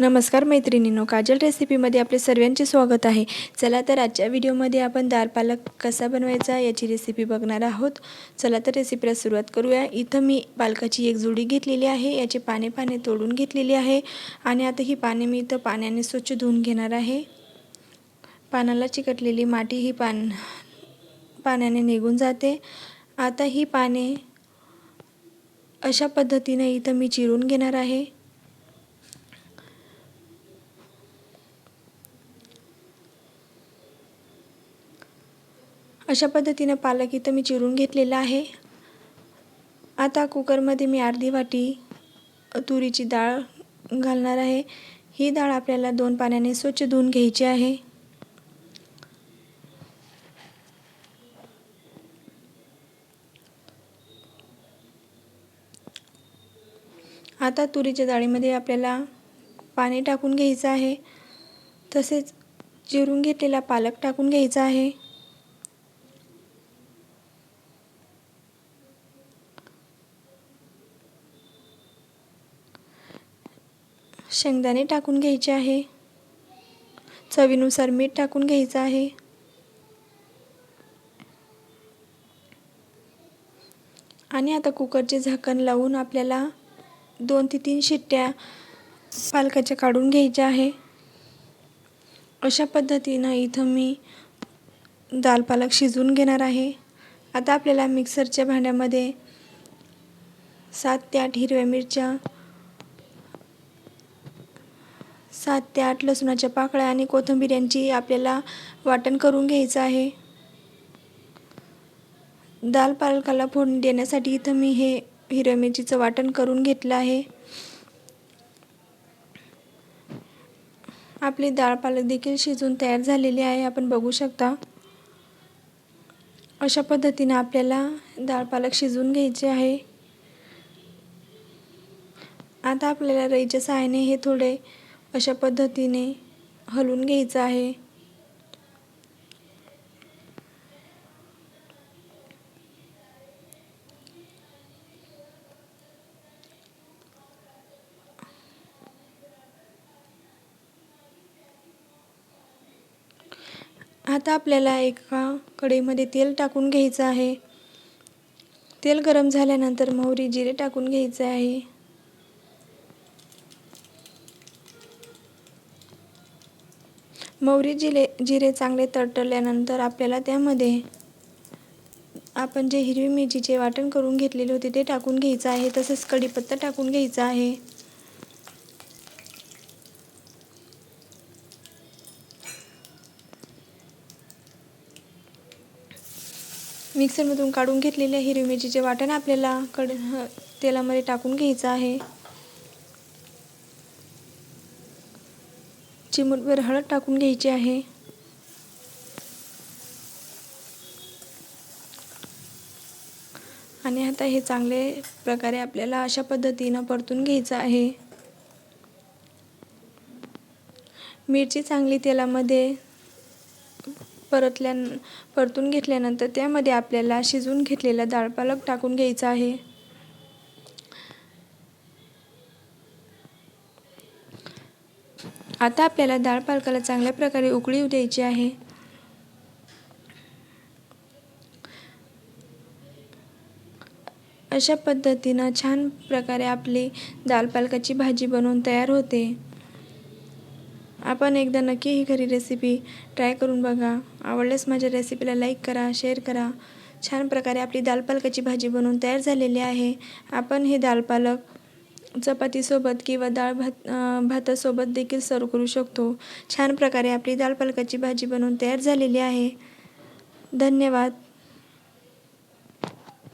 नमस्कार मैत्रिणींनो काजल रेसिपीमध्ये आपले सर्वांचे स्वागत आहे. चला तर आजच्या व्हिडिओमध्ये आपण दाल पालक कसा बनवायचा याची रेसिपी बघणार आहोत. चला तर रेसिपीला सुरुवात करूया. इथं मी पालकाची एक जुडी घेतलेली आहे याचे पाने पाने तोडून घेतलेली आहे. आणि आता ही पाने मी इथं पाण्याने स्वच्छ धुवून घेणार आहे. पानाला चिकटलेली माती ही पान पाण्याने निघून जाते. आता ही पाने अशा पद्धतीने इथं मी चिरून घेणार आहे. अशा पद्धतीनं पालक इथं मी चिरून घेतलेला आहे. आता कुकरमध्ये मी अर्धी वाटी तुरीची डाळ घालणार आहे. ही डाळ आपल्याला दोन पाण्याने स्वच्छ धुवून घ्यायची आहे. आता तुरीच्या डाळीमध्ये आपल्याला पाणी टाकून घ्यायचं आहे. तसेच चिरून घेतलेला पालक टाकून घ्यायचा आहे. शेंगदाणे टाकून घ्यायचे आहे. चवीनुसार मीठ टाकून घ्यायचं आहे. आणि आता कुकरचे झाकण लावून आपल्याला दोन ते तीन शिट्ट्या पालकाच्या काढून घ्यायच्या आहे. अशा पद्धतीनं इथं मी दाल पालक शिजवून घेणार आहे. आता आपल्याला मिक्सरच्या भांड्यामध्ये सात ते आठ हिरव्या मिरच्या सात ते आठ लसूणाच्या पाकळ्या आणि कोथिंबीर यांची आपल्याला वाटण करून घ्यायचं आहे. दाल पालकाला फोडणी देण्यासाठी इथं मी हे हिरव्या मिरचीचं वाटण करून घेतलं आहे. आपली डाळ पालक देखील शिजून तयार झालेली आहे. आपण बघू शकता. अशा पद्धतीने आपल्याला डाळ पालक शिजवून घ्यायचे आहे. आता आपल्याला रईच्या सहाय्याने हे थोडे अशा पद्धतीने हलवून घ्यायचं आहे. आता आपल्याला एका कढईमध्ये तेल टाकून घ्यायचं आहे. तेल गरम झाल्यानंतर मोहरी जिरे टाकून घ्यायचे आहे. मोहरी जिरे जिरे चांगले तडतडल्यानंतर आपल्याला त्यामध्ये आपण जे हिरवी मिरचीचे वाटण करून घेतलेले होते ते टाकून घ्यायचं आहे. तसेच कढीपत्ता टाकून घ्यायचा आहे. मिक्सरमधून काढून घेतलेल्या हिरवी मिरचीचे वाटण आपल्याला कड तेलामध्ये टाकून घ्यायचं आहे. चिमूटभर हळद टाकून घ्यायची आहे. आणि आता हे चांगले प्रकारे आपल्याला अशा पद्धतीनं परतून घ्यायचं आहे. मिरची चांगली तेलामध्ये परतल्या परतून घेतल्यानंतर त्यामध्ये आपल्याला शिजवून घेतलेला डाळ पालक टाकून घ्यायचा आहे. आता आपल्याला डाळ पालकाला चांगल्या प्रकारे उकळी द्यायची आहे. अशा पद्धतीनं छान प्रकारे आपली दाल पालकाची भाजी बनवून तयार होते. आपण एकदा नक्की ही घरी रेसिपी ट्राय करून बघा. आवडल्यास माझ्या रेसिपीला लाईक करा शेअर करा. छान प्रकारे आपली दाल पालकाची भाजी बनवून तयार झालेली आहे. आपण हे दाल पालक चपातीसोबत किंवा डाळ भात भातासोबत देखील सर्व करू शकतो. छान प्रकारे आपली दाल पालकाची भाजी बनवून तयार झालेली आहे. धन्यवाद.